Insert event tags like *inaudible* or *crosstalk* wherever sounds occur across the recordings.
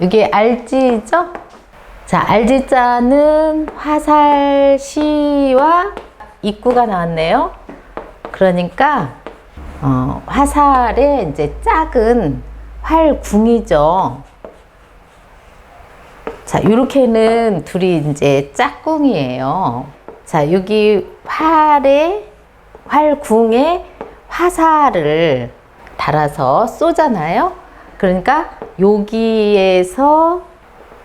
이게 알지죠? 자, 알지자는 화살시와 입구가 나왔네요. 그러니까 어, 화살의 이제 작은 활궁이죠. 자, 이렇게는 둘이 이제 짝꿍이에요. 자, 여기 활에 활궁에 화살을 달아서 쏘잖아요. 그러니까 여기에서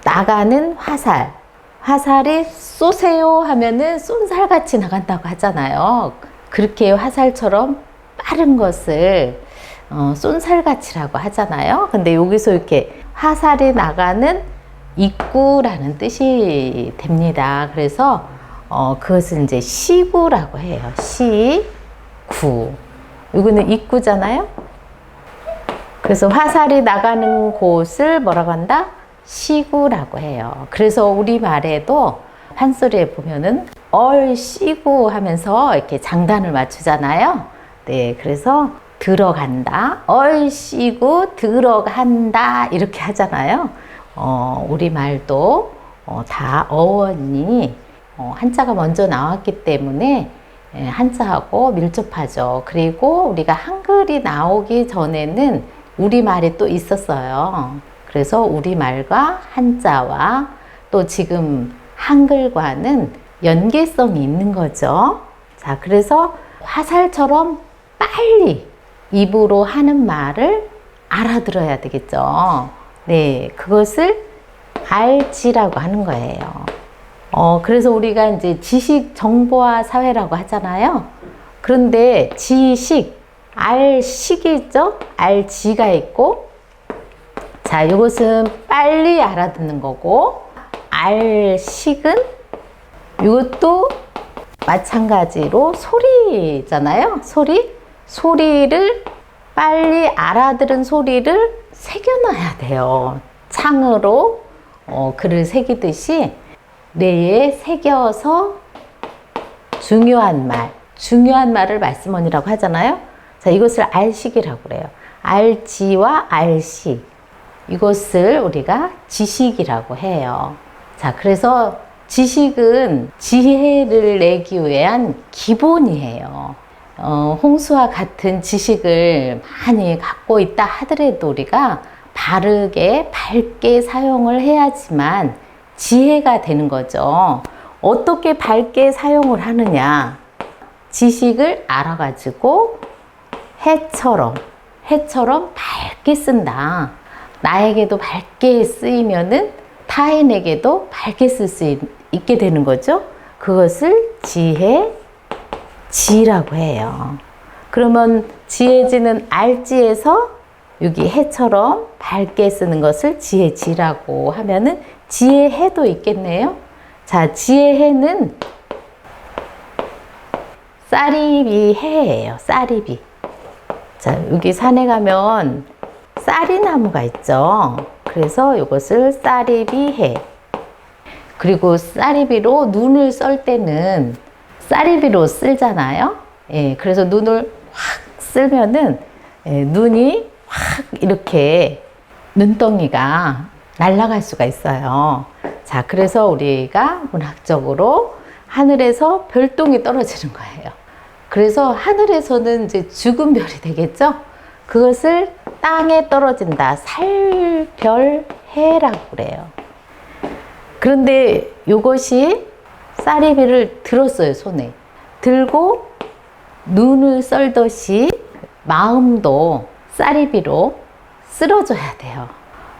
나가는 화살. 화살이 쏘세요 하면은 쏜살같이 나간다고 하잖아요. 그렇게 화살처럼 빠른 것을 어, 쏜살같이라고 하잖아요. 근데 여기서 이렇게 화살이 나가는 입구라는 뜻이 됩니다. 그래서 어, 그것을 이제 시구라고 해요. 시구. 이거는 입구잖아요. 그래서 화살이 나가는 곳을 뭐라고 한다? 시구라고 해요. 그래서 우리 말에도 판소리에 보면은 얼시구 하면서 이렇게 장단을 맞추잖아요. 네, 그래서 들어간다, 얼씨구 들어간다 이렇게 하잖아요. 어, 우리 말도 어, 다 어원이 어, 한자가 먼저 나왔기 때문에 예, 한자하고 밀접하죠. 그리고 우리가 한글이 나오기 전에는 우리 말이 또 있었어요. 그래서 우리 말과 한자와 또 지금 한글과는 연계성이 있는 거죠. 자, 그래서 화살처럼 빨리 입으로 하는 말을 알아들어야 되겠죠. 네, 그것을 알지라고 하는 거예요. 어, 그래서 우리가 이제 지식 정보화 사회라고 하잖아요. 그런데 지식, 알식이 있죠? 알지가 있고, 자, 이것은 빨리 알아듣는 거고, 알식은 이것도 마찬가지로 소리잖아요. 소리. 소리를 빨리 알아들은 소리를 새겨놔야 돼요. 창으로 어, 글을 새기듯이 뇌에 새겨서 중요한 말, 중요한 말을 말씀원이라고 하잖아요. 자, 이것을 알식이라고 그래요. 알지와 알식. 이것을 우리가 지식이라고 해요. 자, 그래서 지식은 지혜를 내기 위한 기본이에요. 어, 홍수와 같은 지식을 많이 갖고 있다 하더라도 우리가 바르게 밝게 사용을 해야지만 지혜가 되는 거죠. 어떻게 밝게 사용을 하느냐? 지식을 알아가지고 해처럼, 해처럼 밝게 쓴다. 나에게도 밝게 쓰이면은 타인에게도 밝게 쓸 수 있게 되는 거죠. 그것을 지혜, 지라고 해요. 그러면 지혜지는 알지에서 여기 해처럼 밝게 쓰는 것을 지혜지라고 하면은 지혜해도 있겠네요. 자, 지혜해는 쌀이비 해예요. 쌀이비. 자, 여기 산에 가면 쌀이나무가 있죠. 그래서 이것을 쌀이비 해. 그리고 쌀이비로 눈을 썰 때는 쌀이비로 쓸잖아요. 예, 그래서 눈을 확 쓸면은 예, 눈이 확 이렇게 눈덩이가 날아갈 수가 있어요. 자, 그래서 우리가 문학적으로 하늘에서 별똥이 떨어지는 거예요. 그래서 하늘에서는 이제 죽은 별이 되겠죠? 그것을 땅에 떨어진다. 살별해라고 그래요. 그런데 이것이 쌀이비를 들었어요, 손에. 들고 눈을 썰듯이 마음도 쌀이비로 쓸어줘야 돼요.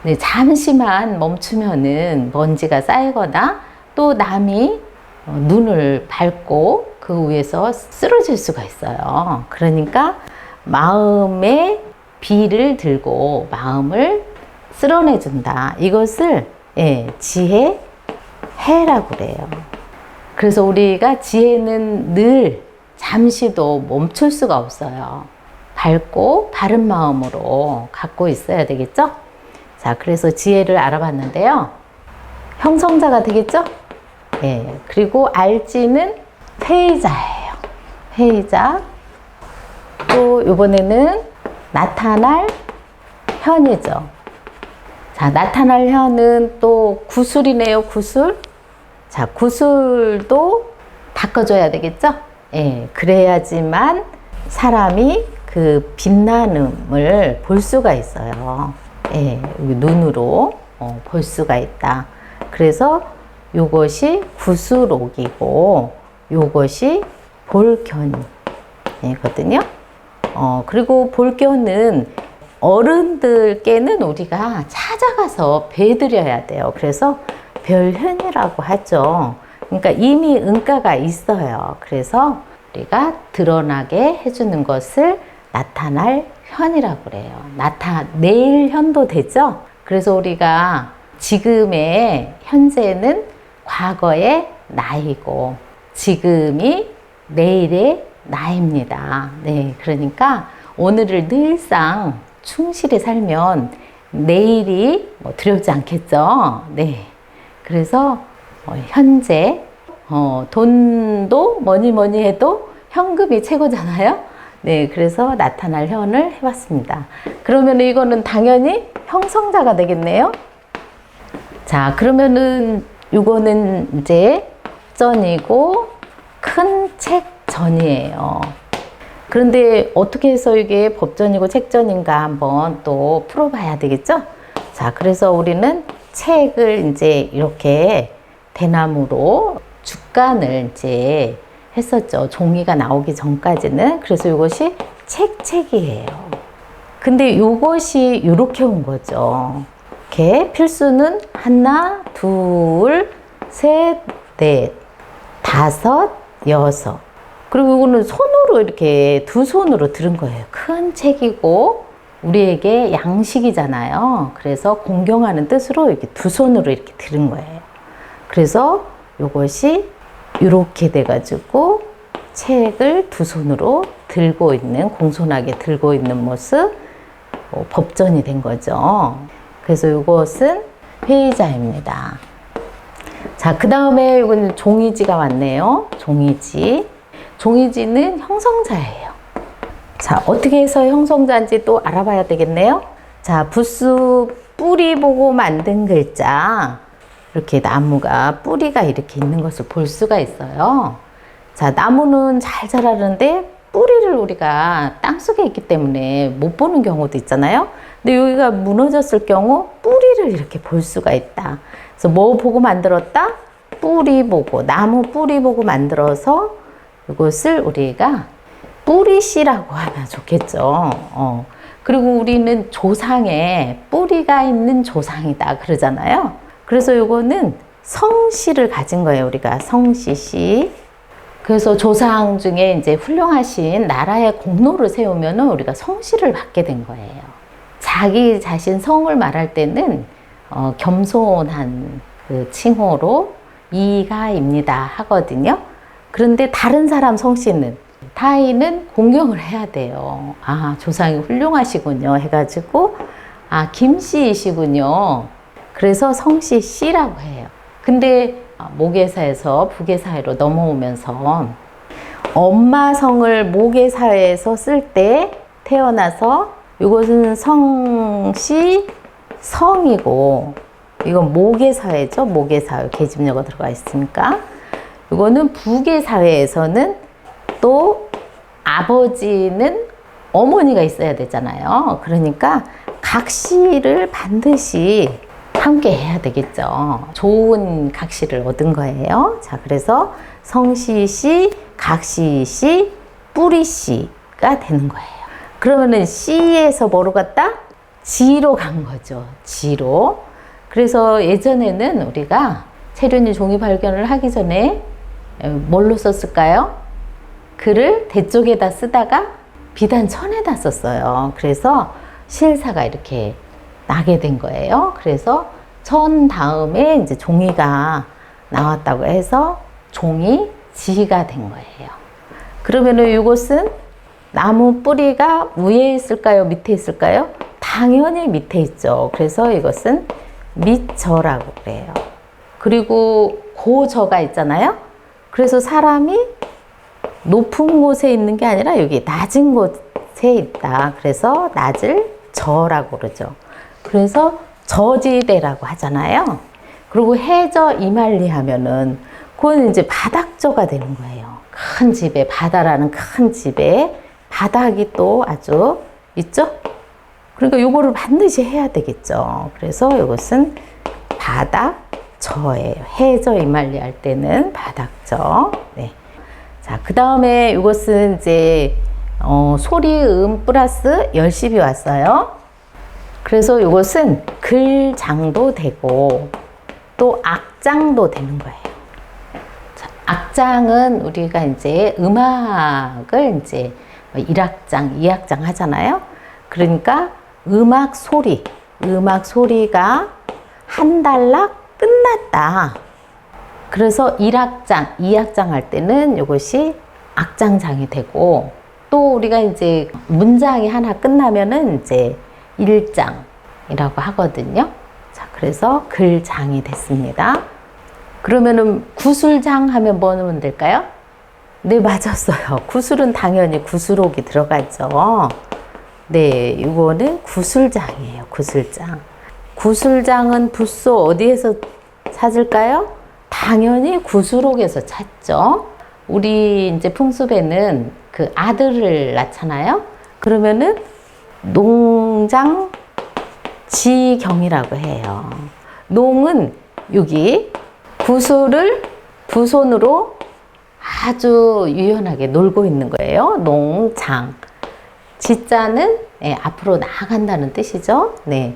네, 잠시만 멈추면은 먼지가 쌓이거나 또 남이 어, 눈을 밟고 그 위에서 쓰러질 수가 있어요. 그러니까 마음의 비를 들고 마음을 쓸어내준다. 이것을 예, 지혜 해라고 그래요. 그래서 우리가 지혜는 늘 잠시도 멈출 수가 없어요. 밝고 바른 마음으로 갖고 있어야 되겠죠? 자, 그래서 지혜를 알아봤는데요. 형성자가 되겠죠? 예. 그리고 알지는 회의자예요. 회의자. 또 이번에는 나타날 현이죠. 자, 나타날 혀는 또 구슬이네요, 구슬. 자, 구슬도 닦아줘야 되겠죠? 예, 그래야지만 사람이 그 빛나음을 볼 수가 있어요. 예, 눈으로 어, 볼 수가 있다. 그래서 요것이 구슬옥이고 요것이 볼견이거든요. 어, 그리고 볼견은 어른들께는 우리가 찾아가서 배드려야 돼요. 그래서 별현이라고 하죠. 그러니까 이미 은가가 있어요. 그래서 우리가 드러나게 해주는 것을 나타날 현이라고 그래요. 나타, 내일 현도 되죠? 그래서 우리가 지금의 현재는 과거의 나이고 지금이 내일의 나입니다. 네, 그러니까 오늘을 늘상 충실히 살면 내일이 뭐 두렵지 않겠죠. 네, 그래서 어, 현재 어, 돈도 뭐니 뭐니 해도 현금이 최고잖아요. 네, 그래서 나타날 현을 해봤습니다. 그러면 이거는 당연히 형성자가 되겠네요. 자, 그러면은 이거는 이제 전이고 큰 책전이에요. 그런데 어떻게 해서 이게 법전이고 책전인가 한번 또 풀어봐야 되겠죠? 자, 그래서 우리는 책을 이제 이렇게 대나무로 주간을 이제 했었죠. 종이가 나오기 전까지는. 그래서 이것이 책책이에요. 근데 이것이 이렇게 온 거죠. 이렇게 필수는 하나, 둘, 셋, 넷, 다섯, 여섯. 그리고 이거는 손으로 이렇게 두 손으로 들은 거예요. 큰 책이고 우리에게 양식이잖아요. 그래서 공경하는 뜻으로 이렇게 두 손으로 이렇게 들은 거예요. 그래서 이것이 이렇게 돼가지고 책을 두 손으로 들고 있는 공손하게 들고 있는 모습 어, 법전이 된 거죠. 그래서 이것은 회의자입니다. 자, 그 다음에 이건 종이지가 왔네요. 종이지. 종이지는 형성자예요. 자, 어떻게 해서 형성자인지 또 알아봐야 되겠네요. 자, 부스 뿌리 보고 만든 글자. 이렇게 나무가 뿌리가 이렇게 있는 것을 볼 수가 있어요. 자, 나무는 잘 자라는데 뿌리를 우리가 땅 속에 있기 때문에 못 보는 경우도 있잖아요. 근데 여기가 무너졌을 경우 뿌리를 이렇게 볼 수가 있다. 그래서 뭐 보고 만들었다? 뿌리 보고, 나무 뿌리 보고 만들어서 이것을 우리가 뿌리씨라고 하면 좋겠죠. 어. 그리고 우리는 조상에 뿌리가 있는 조상이다 그러잖아요. 그래서 이거는 성씨를 가진 거예요. 우리가 성씨씨. 그래서 조상 중에 이제 훌륭하신 나라의 공로를 세우면은 우리가 성씨를 받게 된 거예요. 자기 자신 성을 말할 때는 어, 겸손한 그 칭호로 이가입니다 하거든요. 그런데 다른 사람 성씨는 타인은 공경을 해야 돼요. 아 조상이 훌륭하시군요 해가지고 아 김씨이시군요. 그래서 성씨 씨라고 해요. 근데 모계사에서 부계사회로 넘어오면서 엄마 성을 모계사회에서 쓸 때 태어나서 이것은 성씨 성이고 이건 모계사회죠. 모계사회 계집녀가 들어가 있으니까 이거는 부계사회에서는 또 아버지는 어머니가 있어야 되잖아요. 그러니까 각시를 반드시 함께 해야 되겠죠. 좋은 각시를 얻은 거예요. 자, 그래서 성시시, 각시시, 뿌리시가 되는 거예요. 그러면은 씨에서 뭐로 갔다? 지로 간 거죠. 지로. 그래서 예전에는 우리가 체륜이 종이 발견을 하기 전에 뭘로 썼을까요? 글을 대쪽에다 쓰다가 비단 천에다 썼어요. 그래서 실사가 이렇게 나게 된 거예요. 그래서 천 다음에 이제 종이가 나왔다고 해서 종이 지가 된 거예요. 그러면은 이것은 나무 뿌리가 위에 있을까요? 밑에 있을까요? 당연히 밑에 있죠. 그래서 이것은 밑저라고 그래요. 그리고 고저가 있잖아요. 그래서 사람이 높은 곳에 있는 게 아니라 여기 낮은 곳에 있다. 그래서 낮을 저라고 그러죠. 그래서 저지대라고 하잖아요. 그리고 해저 이말리 하면은 그건 이제 바닥저가 되는 거예요. 큰 집에 바다라는 큰 집에 바닥이 또 아주 있죠. 그러니까 요거를 반드시 해야 되겠죠. 그래서 이것은 바닥 저예요. 해저 이말리 할 때는 바닥 저. 네. 자, 그 다음에 이것은 이제 어, 소리 음 플러스 열심히 왔어요. 그래서 이것은 글장도 되고 또 악장도 되는 거예요. 자, 악장은 우리가 이제 음악을 이제 1악장, 2악장 하잖아요. 그러니까 음악 소리, 음악 소리가 한 달락 끝났다. 그래서 1악장, 2악장 할 때는 이것이 악장장이 되고 또 우리가 이제 문장이 하나 끝나면은 이제 1장이라고 하거든요. 자, 그래서 글장이 됐습니다. 그러면은 구술장 하면 뭐 넣으면 될까요? 네, 맞았어요. 구술은 당연히 구술옥이 들어가죠. 네, 이거는 구술장이에요. 구술장. 구술장은 붓소 어디에서 찾을까요? 당연히 구술옥에서 찾죠. 우리 이제 풍습에는 그 아들을 낳잖아요. 그러면은 농장 지경이라고 해요. 농은 여기 구슬을 두 손으로 아주 유연하게 놀고 있는 거예요. 농장. 지자는 예, 앞으로 나아간다는 뜻이죠. 네.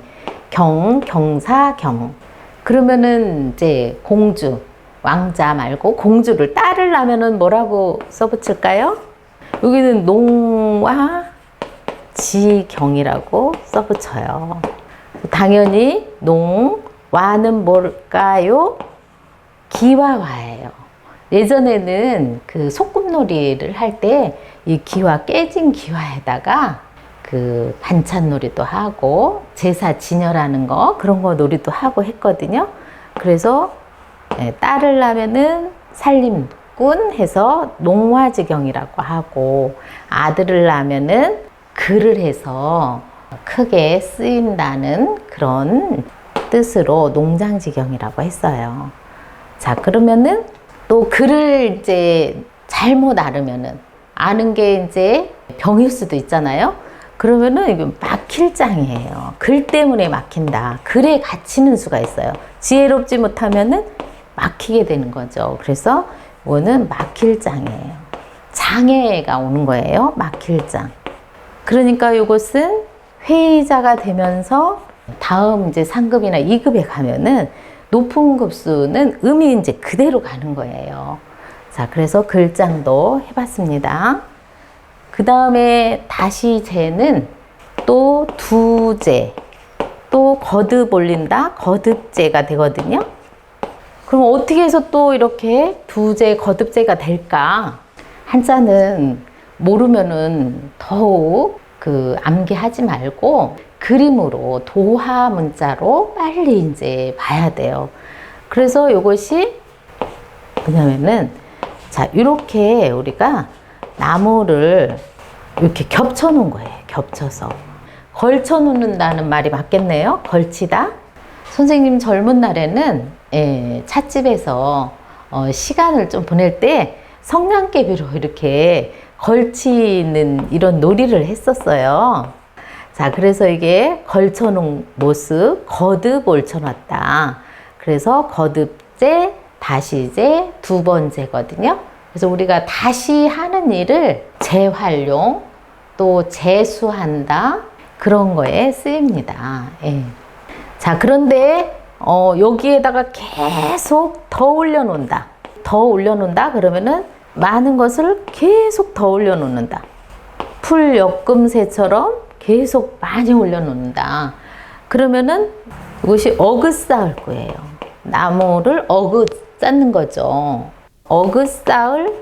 경, 경사, 경. 그러면은 이제 공주, 왕자 말고 공주를 딸을 낳으면은 뭐라고 써붙일까요? 여기는 농와 지경이라고 써붙여요. 당연히 농 와는 뭘까요? 기와 와예요. 예전에는 그 소꿉놀이를 할 때 이 기와 깨진 기와에다가 그 반찬 놀이도 하고 제사 진열하는 거 그런 거 놀이도 하고 했거든요. 그래서 예, 딸을 낳으면은 살림꾼 해서 농화지경이라고 하고 아들을 낳으면은 글을 해서 크게 쓰인다는 그런 뜻으로 농장지경이라고 했어요. 자, 그러면은 또 글을 이제 잘못 알으면은 아는 게 이제 병일 수도 있잖아요. 그러면은 이거 막힐 장이에요. 글 때문에 막힌다. 글에 갇히는 수가 있어요. 지혜롭지 못하면은 막히게 되는 거죠. 그래서 이거는 막힐 장이에요. 장애가 오는 거예요. 막힐 장. 그러니까 이것은 회의자가 되면서 다음 이제 상급이나 2급에 가면은 높은 급수는 음이 이제 그대로 가는 거예요. 자, 그래서 글장도 해봤습니다. 그 다음에 다시 재는 또 두재, 또 거듭 올린다, 거듭재가 되거든요. 그럼 어떻게 해서 또 이렇게 두재, 거듭재가 될까? 한자는 모르면은 더욱 그 암기하지 말고 그림으로 도화 문자로 빨리 이제 봐야 돼요. 그래서 이것이 뭐냐면은 자 이렇게 우리가 나무를 이렇게 겹쳐 놓은 거예요. 겹쳐서 걸쳐 놓는다는 말이 맞겠네요. 걸치다. 선생님 젊은 날에는 예, 찻집에서 어, 시간을 좀 보낼 때 성냥개비로 이렇게 걸치는 이런 놀이를 했었어요. 자, 그래서 이게 걸쳐놓은 모습, 거듭 옳혀놨다. 그래서 거듭제, 다시제, 두 번째거든요. 그래서 우리가 다시 하는 일을 재활용, 또 재수한다. 그런 거에 쓰입니다. 예. 자, 그런데, 어, 여기에다가 계속 더 올려놓는다. 더 올려놓는다. 그러면은 많은 것을 계속 더 올려놓는다. 풀 엮음새처럼 계속 많이 올려놓는다. 그러면은 이것이 어긋 쌓을 거예요. 나무를 어긋 쌓는 거죠. 어긋 쌓을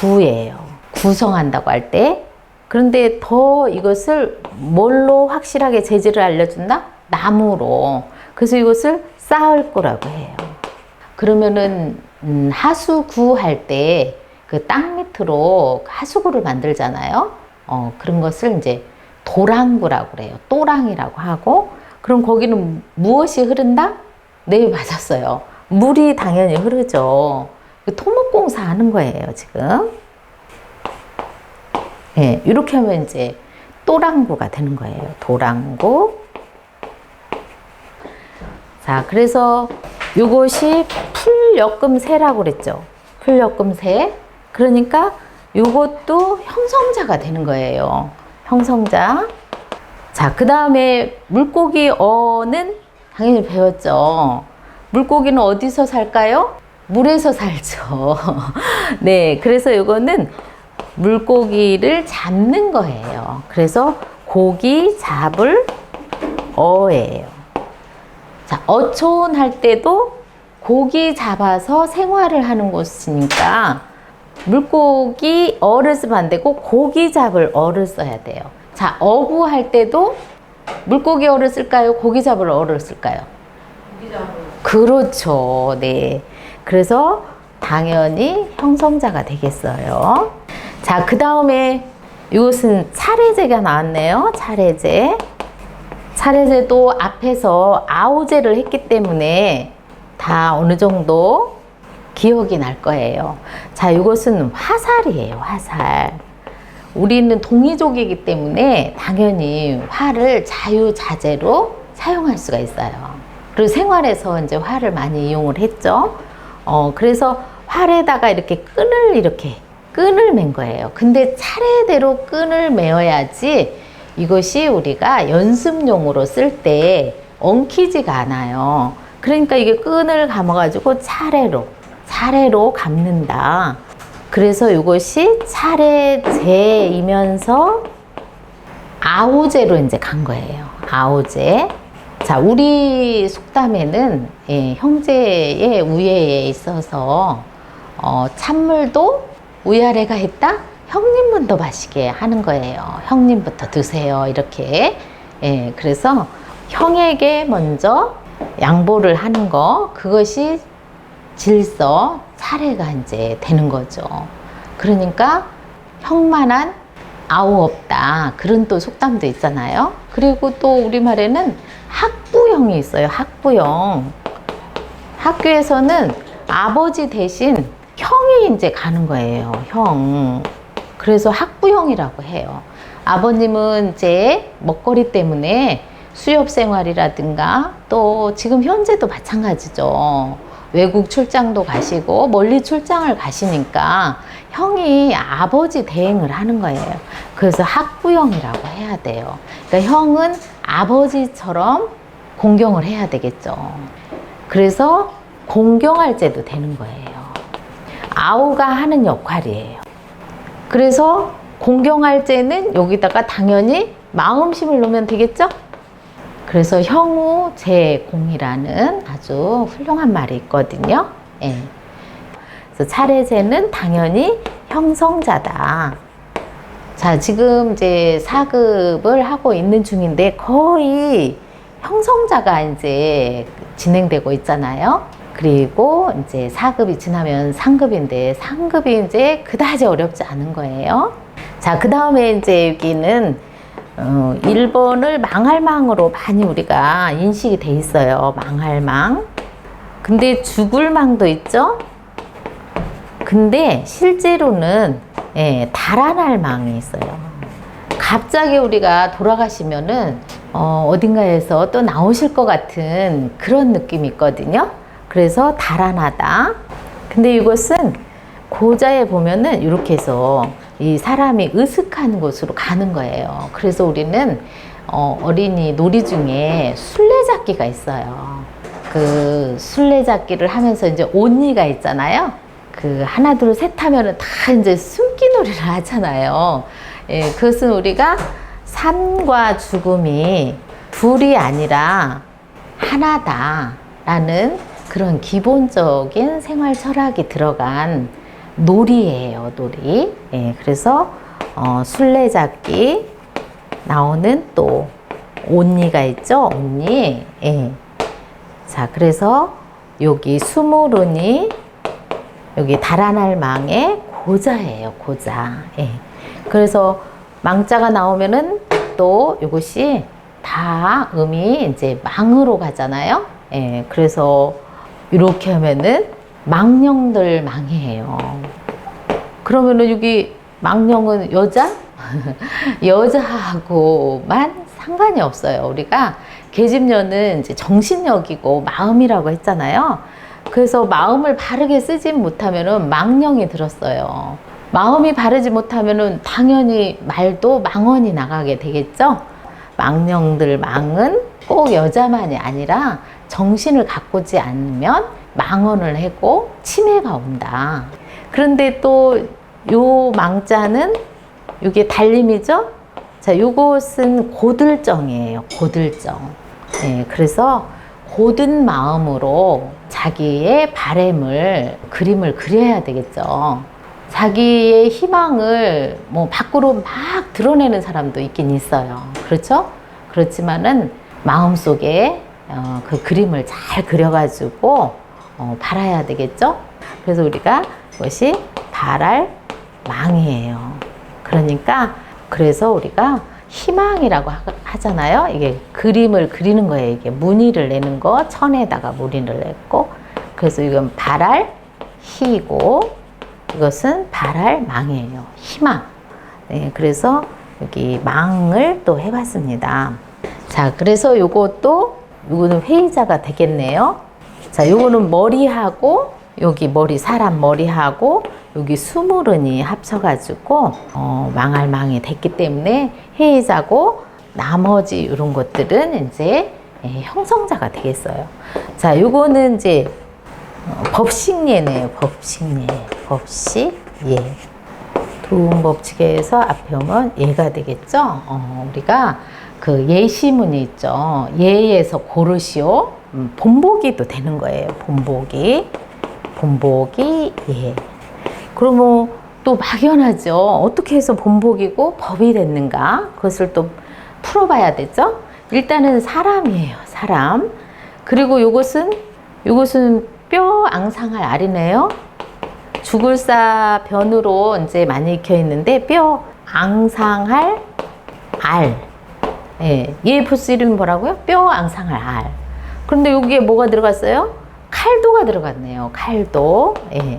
구예요. 구성한다고 할 때. 그런데 더 이것을 뭘로 확실하게 재질을 알려준다? 나무로. 그래서 이것을 쌓을 거라고 해요. 그러면은 음, 하수구 할 때 그 땅 밑으로 하수구를 만들잖아요. 어, 그런 것을 이제 도랑구라고 그래요. 또랑이라고 하고 그럼 거기는 무엇이 흐른다? 네, 맞았어요. 물이 당연히 흐르죠. 그 토목공사 하는 거예요, 지금. 예, 이렇게 하면 이제 또랑구가 되는 거예요. 도랑구. 자, 그래서 이것이 풀역금새라고 그랬죠. 풀역금새. 그러니까 이것도 형성자가 되는 거예요. 형성자. 자, 그 다음에 물고기 어는 당연히 배웠죠. 물고기는 어디서 살까요? 물에서 살죠. *laughs* 네, 그래서 이거는 물고기를 잡는 거예요. 그래서 고기 잡을 어예요. 자, 어촌 할 때도 고기 잡아서 생활을 하는 곳이니까 물고기 어를 쓰면 안 되고 고기 잡을 어를 써야 돼요. 자, 어구 할 때도 물고기 어를 쓸까요? 고기 잡을 어를 쓸까요? 그렇죠. 네. 그래서 당연히 형성자가 되겠어요. 자, 그 다음에 이것은 차례제가 나왔네요. 차례제. 차례제도 앞에서 아우제를 했기 때문에 다 어느 정도 기억이 날 거예요. 자, 이것은 화살이에요. 화살. 우리는 동이족이기 때문에 당연히 활을 자유자재로 사용할 수가 있어요. 그리고 생활에서 이제 활을 많이 이용을 했죠. 어, 그래서 활에다가 이렇게 끈을 이렇게 끈을 맨 거예요. 근데 차례대로 끈을 메어야지 이것이 우리가 연습용으로 쓸 때 엉키지가 않아요. 그러니까 이게 끈을 감아가지고 차례로, 차례로 감는다. 그래서 이것이 차례제이면서 아우제로 이제 간 거예요. 아우제. 자, 우리 속담에는 예, 형제의 우애에 있어서 어, 찬물도 위아래가 했다? 형님분도 마시게 하는 거예요. 형님부터 드세요. 이렇게. 예, 그래서 형에게 먼저 양보를 하는 거, 그것이 질서, 차례가 이제 되는 거죠. 그러니까 형만한 아우 없다. 그런 또 속담도 있잖아요. 그리고 또 우리말에는 학부형이 있어요. 학부형. 학교에서는 아버지 대신 형이 이제 가는 거예요. 형. 그래서 학부형이라고 해요. 아버님은 이제 먹거리 때문에 수협 생활이라든가 또 지금 현재도 마찬가지죠. 외국 출장도 가시고 멀리 출장을 가시니까 형이 아버지 대행을 하는 거예요. 그래서 학부형이라고 해야 돼요. 그러니까 형은 아버지처럼 공경을 해야 되겠죠. 그래서 공경할 제도 되는 거예요. 아우가 하는 역할이에요. 그래서 공경할 때는 여기다가 당연히 마음심을 놓으면 되겠죠? 그래서 형우 제공이라는 아주 훌륭한 말이 있거든요. 예. 그래서 차례제는 당연히 형성자다. 자, 지금 이제 사급을 하고 있는 중인데 거의 형성자가 이제 진행되고 있잖아요. 그리고 이제 4급이 지나면 상급인데 상급이 이제 그다지 어렵지 않은 거예요. 자, 그 다음에 이제 여기는 어, 1번을 망할망으로 많이 우리가 인식이 돼 있어요. 망할망. 근데 죽을망도 있죠? 근데 실제로는 예, 달아날 망이 있어요. 갑자기 우리가 돌아가시면은 어, 어딘가에서 또 나오실 것 같은 그런 느낌이 있거든요. 그래서 달아나다. 근데 이것은 고자에 보면은 이렇게 해서 이 사람이 으슥한 곳으로 가는 거예요. 그래서 우리는 어, 어린이 놀이 중에 술래잡기가 있어요. 그 술래잡기를 하면서 이제 온니가 있잖아요. 그 하나 둘 셋 하면은 다 이제 숨기놀이를 *laughs* 하잖아요. 예, 그것은 우리가 삶과 죽음이 둘이 아니라 하나다라는 그런 기본적인 생활 철학이 들어간 놀이예요, 놀이. 예, 그래서 어, 술래잡기 나오는 또 온니가 있죠, 온니. 예. 자, 그래서 여기 수모론이 여기 달아날 망의 고자예요, 고자. 예. 그래서 망자가 나오면은 또 이것이 다 음이 이제 망으로 가잖아요. 예, 그래서 이렇게 하면은 망령들 망이에요. 그러면은 여기 망령은 여자? *laughs* 여자하고만 상관이 없어요. 우리가 계집년은 이제 정신력이고 마음이라고 했잖아요. 그래서 마음을 바르게 쓰진 못하면은 망령이 들었어요. 마음이 바르지 못하면은 당연히 말도 망언이 나가게 되겠죠. 망령들 망은 꼭 여자만이 아니라 정신을 가꾸지 않으면 망언을 하고 치매가 온다. 그런데 또 요 망자는 이게 달림이죠? 자, 요것은 고들정이에요. 고들정. 예, 그래서 고든 마음으로 자기의 바램을 그림을 그려야 되겠죠. 자기의 희망을 뭐 밖으로 막 드러내는 사람도 있긴 있어요. 그렇죠? 그렇지만은 마음속에 어, 그 그림을 잘 그려가지고 어, 발아야 되겠죠? 그래서 우리가 그것이 발할 망이에요. 그러니까 그래서 우리가 희망이라고 하- 하잖아요. 이게 그림을 그리는 거예요. 이게 무늬를 내는 거 천에다가 무늬를 냈고 그래서 이건 발할 희고 이것은 발할 망이에요. 희망. 네, 그래서 여기 망을 또 해봤습니다. 자, 그래서 요것도 요거는 회의자가 되겠네요. 자, 요거는 머리하고 여기 머리 사람 머리하고 여기 수무른이 합쳐가지고 어, 망할 망이 됐기 때문에 회의자고 나머지 이런 것들은 이제 예, 형성자가 되겠어요. 자, 요거는 이제 어, 법식예네요. 법식예. 법식예. 도움 법칙에서 앞에 오면 예가 되겠죠. 어, 우리가 그 예시문이 있죠. 예에서 고르시오. 음, 본보기도 되는 거예요. 본보기. 본보기 예. 그러면 또 막연하죠. 어떻게 해서 본보기고 법이 됐는가? 그것을 또 풀어봐야 되죠. 일단은 사람이에요. 사람. 그리고 요것은 요것은 뼈 앙상할 알이네요. 죽을사 변으로 이제 많이 익혀 있는데 뼈 앙상할 알. 예, 얘 부스 이름이 뭐라고요? 뼈 앙상할 알. 그런데 여기에 뭐가 들어갔어요? 칼도가 들어갔네요. 칼도. 예.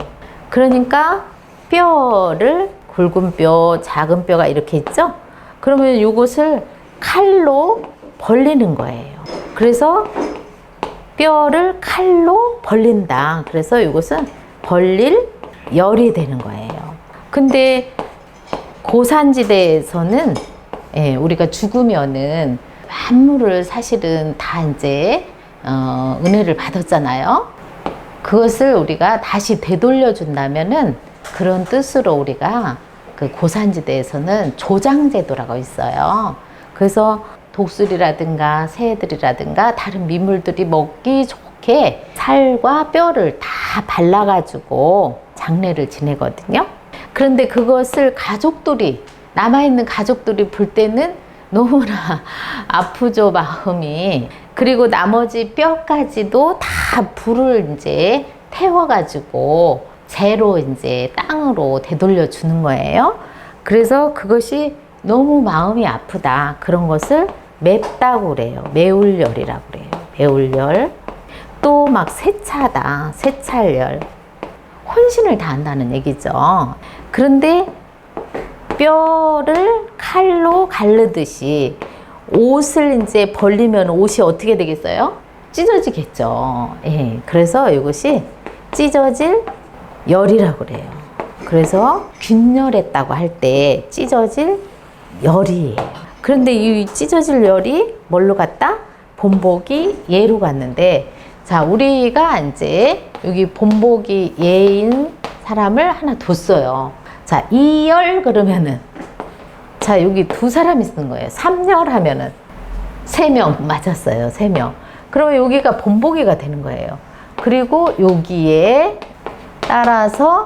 그러니까 뼈를 굵은 뼈, 작은 뼈가 이렇게 있죠? 그러면 이것을 칼로 벌리는 거예요. 그래서 뼈를 칼로 벌린다. 그래서 이것은 벌릴 열이 되는 거예요. 근데 고산지대에서는 예, 우리가 죽으면은 만물을 사실은 다 이제 어, 은혜를 받았잖아요. 그것을 우리가 다시 되돌려 준다면은 그런 뜻으로 우리가 그 고산지대에서는 조장제도라고 있어요. 그래서 독수리라든가 새들이라든가 다른 민물들이 먹기 좋게 살과 뼈를 다 발라가지고 장례를 지내거든요. 그런데 그것을 가족들이 남아있는 가족들이 볼 때는 너무나 *laughs* 아프죠 마음이 그리고 나머지 뼈까지도 다 불을 이제 태워가지고 재로 이제 땅으로 되돌려 주는 거예요. 그래서 그것이 너무 마음이 아프다 그런 것을 맵다고 그래요. 매울열이라고 그래요. 매울열. 또 막 세차다. 세찰열. 혼신을 다한다는 얘기죠. 그런데 뼈를 칼로 가르듯이 옷을 이제 벌리면 옷이 어떻게 되겠어요? 찢어지겠죠. 예. 그래서 이것이 찢어질 열이라고 그래요. 그래서 균열했다고 할 때 찢어질 열이에요. 그런데 이 찢어질 열이 뭘로 갔다? 본복이 예로 갔는데 자 우리가 이제 여기 본복이 예인 사람을 하나 뒀어요. 자 이열 그러면은 자 여기 두 사람이 쓰는 거예요. 삼열 하면은 세명 맞았어요. 세 명. 그러면 여기가 본보기가 되는 거예요. 그리고 여기에 따라서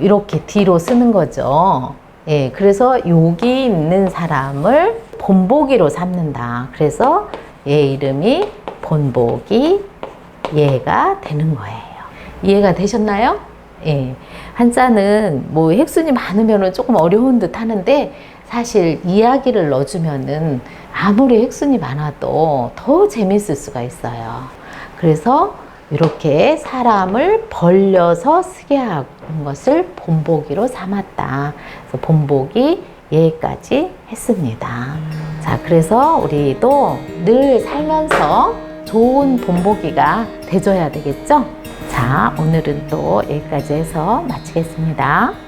이렇게 뒤로 쓰는 거죠. 예, 그래서 여기 있는 사람을 본보기로 삼는다. 그래서 얘 이름이 본보기 얘가 되는 거예요. 이해가 되셨나요? 예. 한자는 뭐 핵순이 많으면 조금 어려운 듯 하는데 사실 이야기를 넣어주면은 아무리 핵순이 많아도 더 재밌을 수가 있어요. 그래서 이렇게 사람을 벌려서 쓰게 하는 것을 본보기로 삼았다. 그래서 본보기 예까지 했습니다. 자, 그래서 우리도 늘 살면서 좋은 본보기가 돼줘야 되겠죠? 자, 오늘은 또 여기까지 해서 마치겠습니다.